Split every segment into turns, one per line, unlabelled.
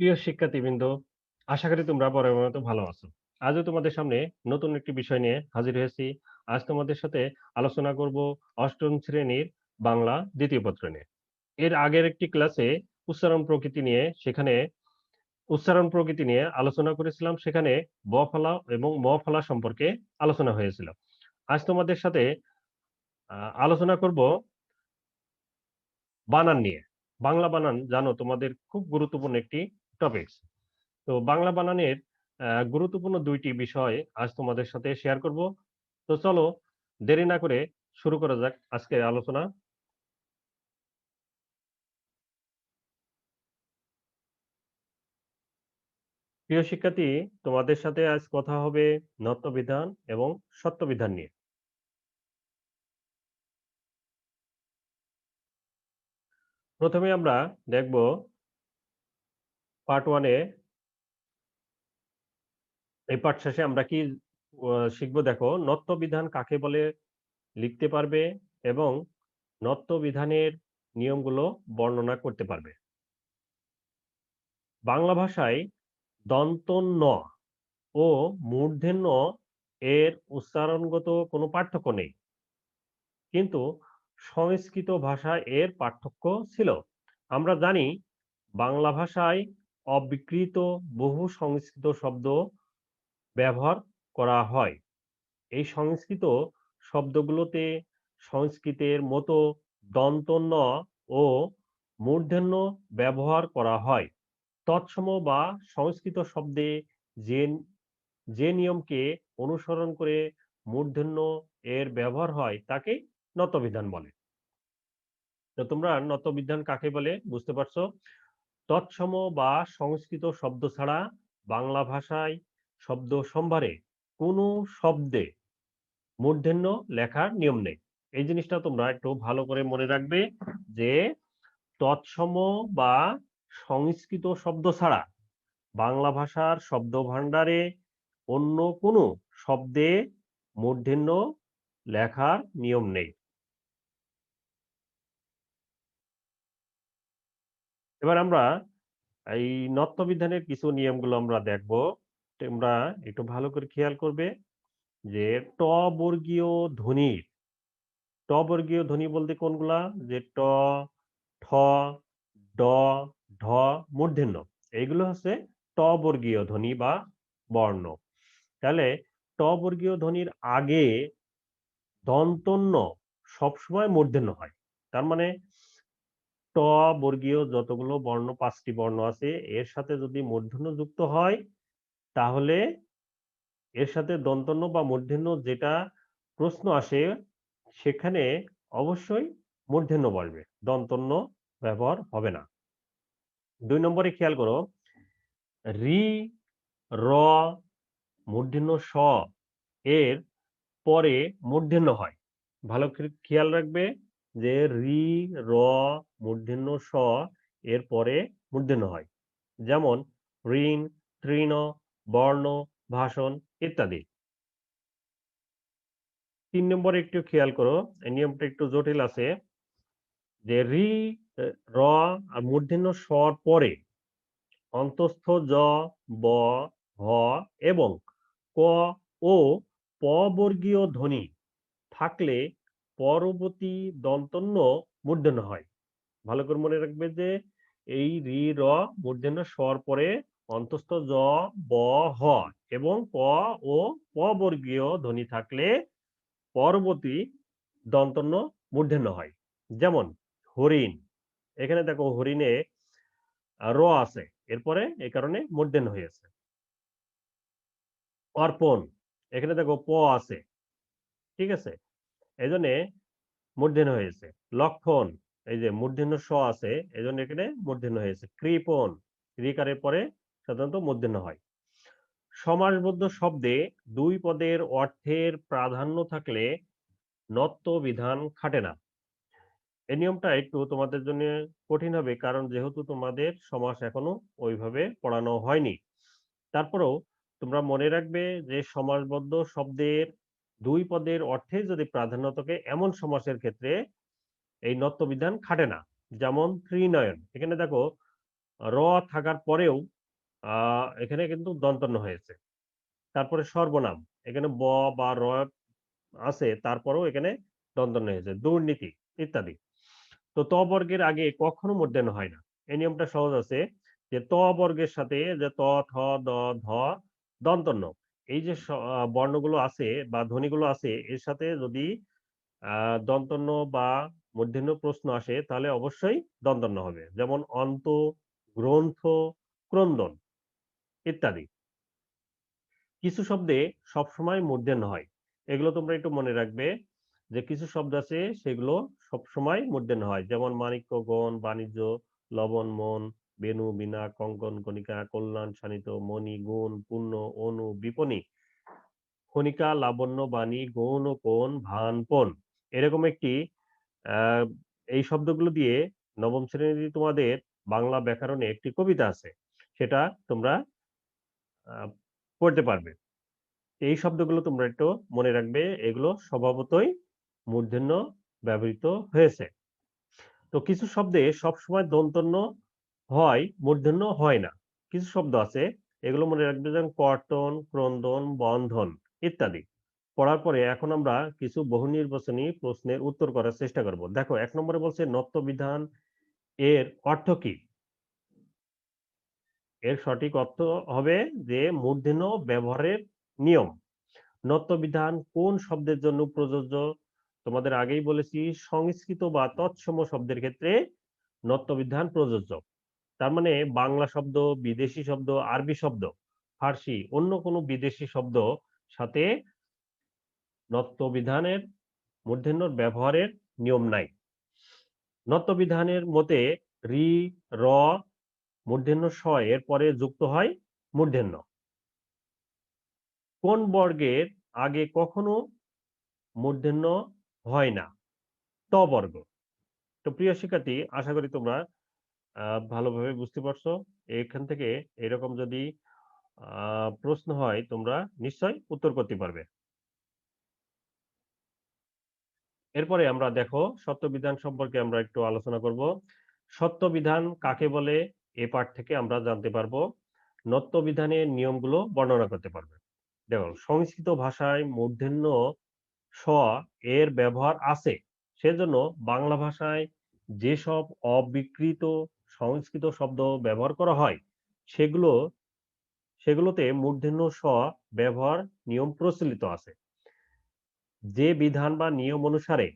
প্রিয় শিক্ষার্থীবৃন্দ, আশা করি তোমরা বরাবরের মতো ভালো আছো। আজও তোমাদের সামনে নতুন একটি বিষয় নিয়ে হাজির হয়েছি। আজ তোমাদের সাথে আলোচনা করব ৮ম শ্রেণির বাংলা দ্বিতীয় পত্র নিয়ে। এর আগের একটি ক্লাসে উচ্চারণ প্রকৃতি নিয়ে সেখানে উচ্চারণ প্রকৃতি নিয়ে আলোচনা করেছিলাম। সেখানে ব ফলা এবং ম ফলা সম্পর্কে আলোচনা হয়েছিল। আজ তোমাদের সাথে আলোচনা করব বানান নিয়ে। বাংলা বানান জানো তোমাদের খুব গুরুত্বপূর্ণ একটি টপিকস। তো বাংলা বানানের গুরুত্বপূর্ণ দুইটি বিষয় আজ তোমাদের সাথে শেয়ার করব। তো চলো দেরি না করে শুরু করা যাক আজকের আলোচনা। প্রিয় শিক্ষার্থী, তোমাদের সাথে আজ কথা হবে নত্যবিধান এবং সত্যবিধান নিয়ে। প্রথমে আমরা দেখব পার্ট 1 এ এই পাঠ শেষে আমরা কি শিখব দেখো, নত্যবিধান কাকে বলে লিখতে পারবে এবং নত্যবিধানের নিয়মগুলো বর্ণনা করতে পারবে। বাংলা ভাষায় দন্ত্য ন ও মূর্ধন্য এর উচ্চারণগত কোনো পার্থক্য নেই। কিন্তু সংস্কৃত ভাষায় এর পার্থক্য ছিল। আমরা জানি বাংলা ভাষায় অবিকৃত বহু সংস্কৃত শব্দ ব্যবহার করা হয়। এই সংস্কৃত শব্দগুলোতে সংস্কৃতের মতো দন্ত্য ন ও মূর্ধন্য ব্যবহার করা হয়। তৎসম বা সংস্কৃত শব্দে যে যে নিয়মকে অনুসরণ করে মূর্ধন্য এর ব্যবহার হয়, তাকে নত্যবিধান বলে। তো তোমরা নত্যবিধান কাকে বলে বুঝতে পারছ? তৎসম বা সংস্কৃত শব্দ ছাড়া বাংলা ভাষায় শব্দ সম্ভারে কোনো শব্দে মূর্ধন্য লেখার নিয়ম নেই। এই জিনিসটা তোমরা একটু ভালো করে মনে রাখবে যে তৎসম বা সংস্কৃত শব্দ ছাড়া বাংলা ভাষার শব্দ ভাণ্ডারে অন্য কোনো শব্দে মূর্ধন্য লেখার নিয়ম নেই। এবার আমরা এই নত্যবিধানের কিছু নিয়মগুলো আমরা দেখব। তোমরা একটু ভালো করে খেয়াল করবে যে ট বর্গীয় ধ্বনির ট বর্গীয় ধ্বনি বলতে কোনগুলা? যে ট, ঠ, ড, ঢ, মূর্ধন্য। এইগুলো হচ্ছে ট বর্গীয় ধ্বনি বা বর্ণ। তাহলে ট বর্গীয় ধ্বনির আগে দন্ত্য ন সবসময় মূর্ধন্য হয়। তার মানে ট বর্গীয় যতগুলো বর্ণ পাঁচটি বর্ণ আছে এর সাথে যদি মূর্ধন্য যুক্ত হয় তাহলে এর সাথে দন্ত্য ন বা মূর্ধন্য যেটা প্রশ্ন আসে সেখানে অবশ্যই মূর্ধন্য বসবে। দন্তন্য ব্যবহার হবে না। দুই নম্বরে খেয়াল করো রি, র, মূর্ধন্য স এর পরে মূর্ধন্য হয়। ভালো খেয়াল রাখবে যে রি, র, মূর্ধন্য স এর পরে মূর্ধন্য হয়। যেমন ঋণ, তৃণ, বর্ণ, ভাষণ ইত্যাদি। ৩ নম্বরে একটু খেয়াল করো, এই নিয়মটা একটু জটিল আছে। যে রি, র আর মূর্ধন্য স-র পরে অন্তঃস্থ জ, ব, হ এবং ক ও প বর্গীয় ধ্বনি থাকলে পরবর্তী দন্ত্য ন মূর্ধন্য হয়। ভালো করে মনে রাখবে যে এই রি, র মূর্ধন্য স-র পরে অন্তস্থ জ, ব, হ এবং প ও প বর্গীয় ধ্বনি থাকলে পরবর্তী দন্ত্য ন মূর্ধন্য হয়। যেমন হরিণ। এখানে দেখো হরিণে র আছে। এরপরে এই কারণে মূর্ধন্য হয়েছে। অর্পণ। এখানে দেখো প আছে। ঠিক আছে? এজন্যে মূর্ধন্য হয়েছে। লক্ষণ, এই যে মূর্ধন্য স আছে, এজন্য এখানে মূর্ধন্য হয়েছে। কৃপণ ঋকারের পরে সাধারণত মূর্ধন্য হয়। সমাসবদ্ধ শব্দে দুই পদের অর্থের প্রাধান্য থাকলে নত্য বিধান খাটে না। এই নিয়মটা একটু তোমাদের জন্য কঠিন হবে, কারণ যেহেতু তোমাদের সমাস এখনও ওইভাবে পড়ানো হয়নি। তারপরেও তোমরা মনে রাখবে যে সমাসবদ্ধ শব্দের ২ পদের অর্থে যদি প্রাধান্য থাকে এমন সমাসের ক্ষেত্রে এই নত্য বিধান খাটে না। যেমন ত্রিনয়ন। এখানে দেখো, র থাকার পরেও এখানে কিন্তু দন্তন্য হয়েছে তারপরে সর্বনাম, এখানে ব বা র আছে, তারপরেও এখানে দন্তন্য হয়েছে দুর্নীতি ইত্যাদি তো ত বর্গের আগে কখনো মূর্ধন্য হয় না এই নিয়মটা সহজ আছে যে ত বর্গের সাথে যে ত থ দ, ধ দন্তন্য এই যে বর্ণগুলো আছে বা ধ্বনিগুলো আছে, এর সাথে যদি দন্তন্য বা মূর্ধন্য প্রশ্ন আসে, তাহলে অবশ্যই দন্তন্য হবে। যেমন অন্ত, গ্রন্থ, ক্রন্দন ইত্যাদি। কিছু শব্দে সবসময় মূর্ধন্য হয়। এগুলো তোমরা একটু মনে রাখবে যে কিছু শব্দ আছে, সেগুলো সবসময় মূর্ধন্য হয়। যেমন মাণিক্য গণ বাণিজ্য, লবণ, মন বেনু বিনা কঙ্কন, কণিকা, কল্যাণ, শানিত, মণি, গুণ পূর্ণ অনু, বিপণী। খনিকা লাবণ্য, বাণী, গৌণ, কোণ ভানপন এরকম একটি এই শব্দগুলো দিয়ে নবম শ্রেণীতে তোমাদের বাংলা ব্যাকরণে একটি কবিতা আছে। সেটা তোমরা পড়তে পারবে। এই শব্দগুলো তোমরা একটু মনে রাখবে, এগুলো স্বভাবতই মূর্ধন্য ব্যবহৃত হয়েছে। তো কিছু শব্দে সবসময় দন্তন্য হয় মূর্ধন্য হয় না। কিছু শব্দ আছে, এগুলো মনে রাখবে যেমন কর্তন, ক্রন্দন, বন্ধন ইত্যাদি। পড়ার পরে এখন আমরা কিছু বহু নির্বাচনী প্রশ্নের উত্তর করার চেষ্টা করব। দেখো, এক নম্বরে বলছে নত্য বিধান এর অর্থ কি? এর সঠিক অর্থ হবে যে মূর্ধন্য ব্যবহারের নিয়ম। নত্য বিধান কোন শব্দের জন্য প্রযোজ্য? তোমাদের আগেই বলেছি, সংস্কৃত বা তৎসম শব্দের ক্ষেত্রে নত্য বিধান প্রযোজ্য। তার মানে বাংলা শব্দ, বিদেশি শব্দ, আরবি শব্দ, ফার্সি, অন্য কোনো বিদেশি শব্দ সাথে নত্য বিধানের মূর্ধন্যর ব্যবহারের নিয়ম নাই। নত্য বিধানের মতে রি, র মূর্ধন্য স এর পরে যুক্ত হয় মূর্ধন্য কোন বর্গের আগে কখনো মূর্ধন্য হয় না? ত বর্গ। তো প্রিয় শিক্ষার্থী, আশা করি তোমরা ভালোভাবে বুঝতে পারছ। এখান থেকে এরকম যদি প্রশ্ন হয়, তোমরা নিশ্চয় উত্তর করতে পারবে। এরপরে আমরা দেখো, সত্যবিধান সম্পর্কে আমরা একটু আলোচনা করব। সত্যবিধান কাকে বলে? এ পাঠ থেকে আমরা জানতে পারব। নত্যবিধানের নিয়মগুলো বর্ণনা করতে পারবে। দেখো, সংস্কৃত ভাষায় মূর্ধন্য স এর ব্যবহার আছে। সেজন্য বাংলা ভাষায় যেসব অবিকৃত সংস্কৃত শব্দ ব্যবহার করা হয়, সেগুলো, সেগুলোতে মূর্ধন্য স ব্যবহার নিয়ম প্রচলিত আছে। যে বিধান বা নিয়ম অনুসারে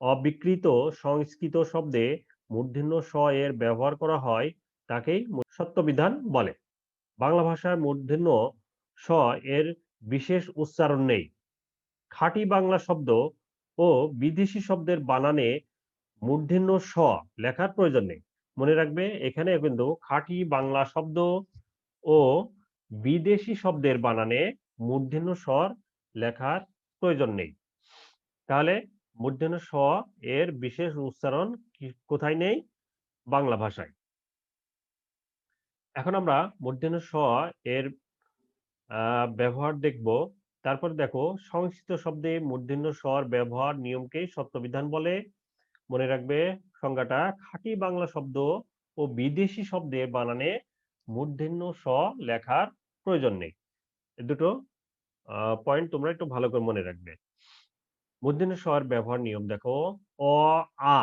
অবিকৃত সংস্কৃত শব্দে মূর্ধন্য স এর ব্যবহার করা হয়, তাকেই সত্যবিধান বলে। বাংলা ভাষায় মূর্ধন্য স এর বিশেষ উচ্চারণ নেই। খাঁটি বাংলা শব্দ ও বিদেশি শব্দের বানানে মূর্ধন্য স লেখার প্রয়োজন নেই। মনে রাখবে, এখানে কিন্তু খাঁটি বাংলা শব্দ ও বিদেশি শব্দের বানানে মূর্ধন্য স্বর লেখার প্রয়োজন নেই। তাহলে মূর্ধন্য স এর বিশেষ উচ্চারণ কোথায় নেই? বাংলা ভাষায়। এখন আমরা মূর্ধন্য স এর ব্যবহার দেখব। তারপর দেখো সংস্কৃত শব্দে মূর্ধন্য স্বর ব্যবহার নিয়মকেই সত্যবিধান বলে। মনে রাখবে সংজ্ঞাটা খাঁটি বাংলা শব্দ ও বিদেশি শব্দের বানানে মূর্ধন্য স লেখার প্রয়োজন নেই। এ দুটো পয়েন্ট তোমরা একটু ভালো করে মনে রাখবে। মূর্ধন্য স্বর ব্যবহার নিয়ম দেখো, অ, আ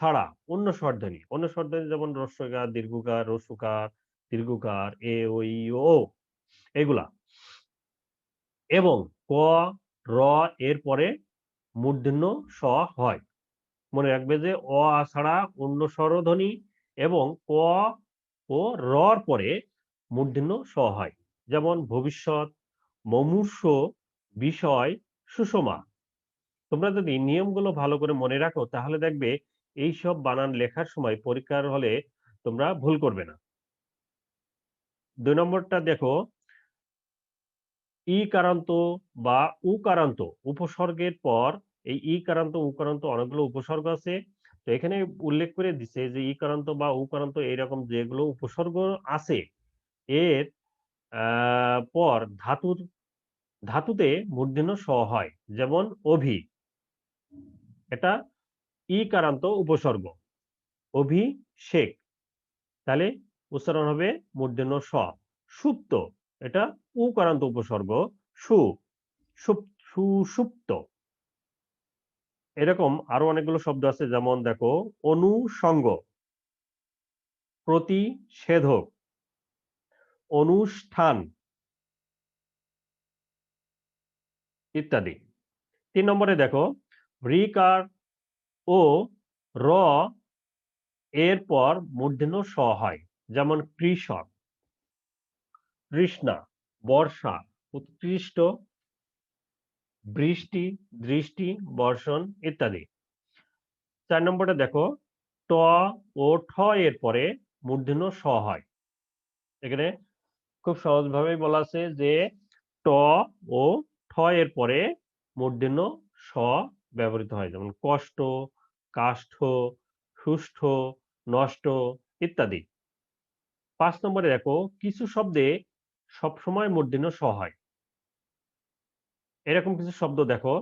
ছাড়া অন্য স্বরধ্বনি অন্য স্বরধ্বনি যেমন রস্বকার দীর্ঘকার রস্যকার দীর্ঘকার, এ ও ই ও এগুলা। এবং ক, র, এর পরে মূর্ধন্য স হয়। মনে রাখবে যে অ ছাড়া অন্য স্বরধ্বনি এবং ক ও রর পরে মূর্ধন্য স হয়। যেমন ভবিষ্যৎ, মমূর্ষ, বিষয়, সুষমা। তোমরা যদি নিয়মগুলো ভালো করে মনে রাখো, তাহলে দেখবে এই সব বানান লেখার সময় পরীক্ষার হলে তোমরা ভুল করবে না। দুই নম্বরটা দেখো, ই কারান্ত বা উ কারান্ত, উপসর্গের পর এই ই কারান্ত, উ কারান্ত অনেকগুলো উপসর্গ আছে। তো এখানে উল্লেখ করে দিছে যে, ই কারান্ত বা উ কারান্ত এইরকম যেগুলো উপসর্গ আছে, এর পর ধাতুর, ধাতুতে মূর্ধন্য স হয়। যেমন অভি। এটা ই কারান্ত উপসর্গ। অভিষেক। তাহলে উচ্চারণ হবে মূর্ধন্য স। সুপ্ত। এটা উকারান্ত উপসর্গ। সু। সুপ- সুষুপ্ত এরকম আরও অনেকগুলো শব্দ আছে, যেমন দেখো, অনুসঙ্গ, প্রতিষেধক, অনুষ্ঠান ইত্যাদি। তিন নম্বরে দেখো রিকার ও র এর পর স হয়, যেমন কৃষক তৃষ্ণা বর্ষা, উৎকৃষ্ট বৃষ্টি, দৃষ্টি, বর্ষণ ইত্যাদি। চার নম্বরে দেখো, ট ও ঠ এর পরে মূর্ধন্য স হয়। এখানে খুব সহজভাবেই বলা আছে যে ট ও ঠ এর পরে মূর্ধন্য স ব্যবহৃত হয়, যেমন কষ্ট, কাষ্ঠ, সুষ্ঠ, নষ্ট ইত্যাদি। পাঁচ নম্বরে দেখো, কিছু শব্দে সবসময় মূর্ধন্য স হয়। এরকম কিছু শব্দ দেখো,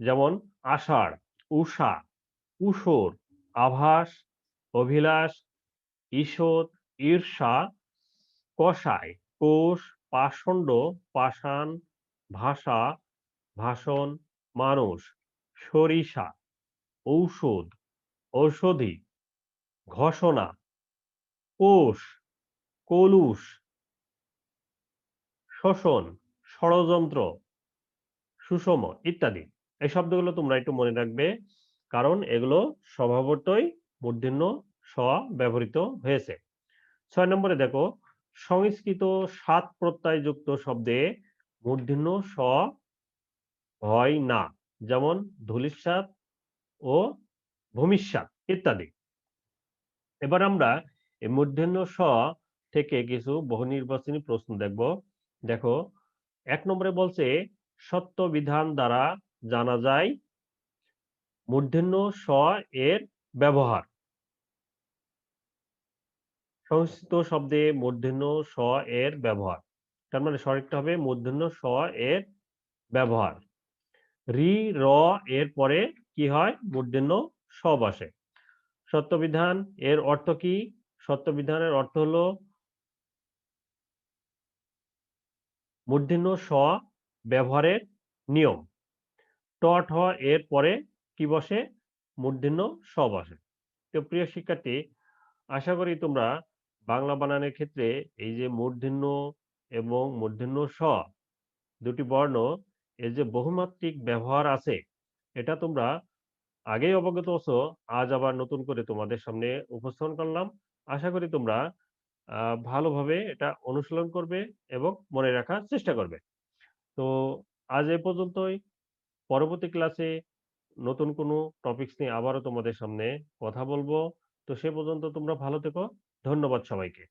যেমন আষাঢ় উষা উষর আভাস, অভিলাষ, ঈষৎ, ঈর্ষা কষায় কোষ, পাষণ্ড, পাষাণ, ভাষা, ভাষণ, মানুষ, সরিষা, ঔষধ, ঔষধি, ঘোষণা, কোষ, কলুষ, শোষণ, ষড়যন্ত্র। সুষম ইত্যাদি। এই শব্দগুলো তোমরা একটু মনে রাখবে, কারণ এগুলো স্বভাবতই মূর্ধন্য স ব্যবহৃত হয়েছে। ছয় নম্বরে দেখো, সংস্কৃত সাত প্রত্যয়যুক্ত শব্দে মূর্ধন্য স হয় না, যেমন ধূলিসাৎ ও ভূমিসাৎ ইত্যাদি। এবার আমরা এই মূর্ধন্য স থেকে কিছু বহু নির্বাচনী প্রশ্ন দেখব। দেখো, এক নম্বরে বলছে সত্য বিধান দ্বারা জানা যায় মূর্ধন্য স এর ব্যবহার। সংস্কৃত শব্দে মূর্ধন্য স এর ব্যবহার। তার মানে সঠিকটা হবে, মূর্ধন্য স এর ব্যবহার। রি, র এর পরে কি হয়? মূর্ধন্য স বসে। সত্যবিধান এর অর্থ কি? সত্যবিধানের অর্থ হলো মূর্ধন্য স ব্যবহারের নিয়ম। ট ঠ এর পরে কি বসে? মূর্ধন্য স বসে। তো প্রিয় শিক্ষার্থী, আশা করি তোমরা বাংলা বানানের ক্ষেত্রে এই যে মূর্ধন্য এবং মূর্ধন্য স দুটি বর্ণ, এর যে বহুমাত্রিক ব্যবহার আছে, এটা তোমরা আগেই অবগত আছো, আজ আবার নতুন করে তোমাদের সামনে উপস্থাপন করলাম। আশা করি তোমরা ভালোভাবে এটা অনুশীলন করবে এবং মনে রাখার চেষ্টা করবে। তো আজ এ পর্যন্তই। পরবর্তী ক্লাসে নতুন কোনো টপিকস নিয়ে আবারও তোমাদের সামনে কথা বলব। তো সে পর্যন্ত তোমরা ভালো থেকো। ধন্যবাদ সবাইকে।